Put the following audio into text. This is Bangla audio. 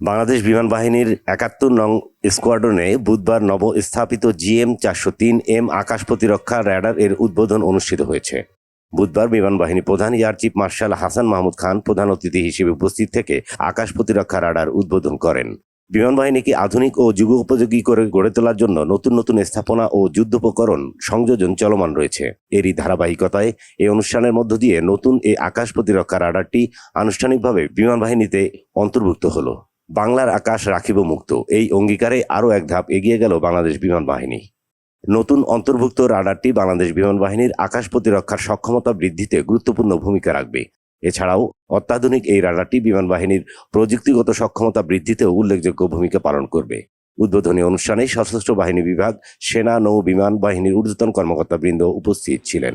বাংলাদেশ বিমান বাহিনীর একাত্তর নং স্কোয়াড্রনে বুধবার নব স্থাপিত জিএম চারশো তিন এম আকাশ প্রতিরক্ষা র্যাডার এর উদ্বোধন অনুষ্ঠিত হয়েছে। বুধবার বিমান বাহিনী প্রধান air chief marshal Hasan Mahmud Khan প্রধান অতিথি হিসেবে উপস্থিত থেকে আকাশ প্রতিরক্ষা রাডার উদ্বোধন করেন। বিমান বাহিনীকে আধুনিক ও যুগোপযোগী করে গড়ে তোলার জন্য নতুন নতুন স্থাপনা ও যুদ্ধোপকরণ সংযোজন চলমান রয়েছে। এরই ধারাবাহিকতায় এই অনুষ্ঠানের মধ্য দিয়ে নতুন এই আকাশ প্রতিরক্ষা রাডারটি আনুষ্ঠানিকভাবে বিমান বাহিনীতে অন্তর্ভুক্ত হলো। বাংলার আকাশ রাখিব মুক্ত। এই অঙ্গীকারে আরও এক ধাপ এগিয়ে গেল বাংলাদেশ বিমান বাহিনী। নতুন অন্তর্ভুক্ত রাডারটি বাংলাদেশ বিমান বাহিনীর আকাশ প্রতিরক্ষার সক্ষমতা বৃদ্ধিতে গুরুত্বপূর্ণ ভূমিকা রাখবে। এছাড়াও, অত্যাধুনিক এই রাডারটি বিমান বাহিনীর প্রযুক্তিগত সক্ষমতা বৃদ্ধিতেও উল্লেখযোগ্য ভূমিকা পালন করবে। উদ্বোধনী অনুষ্ঠানে সশস্ত্র বাহিনী বিভাগ, সেনা, নৌ বিমান বাহিনীর ঊর্ধ্বতন কর্মকর্তাবৃন্দ উপস্থিত ছিলেন।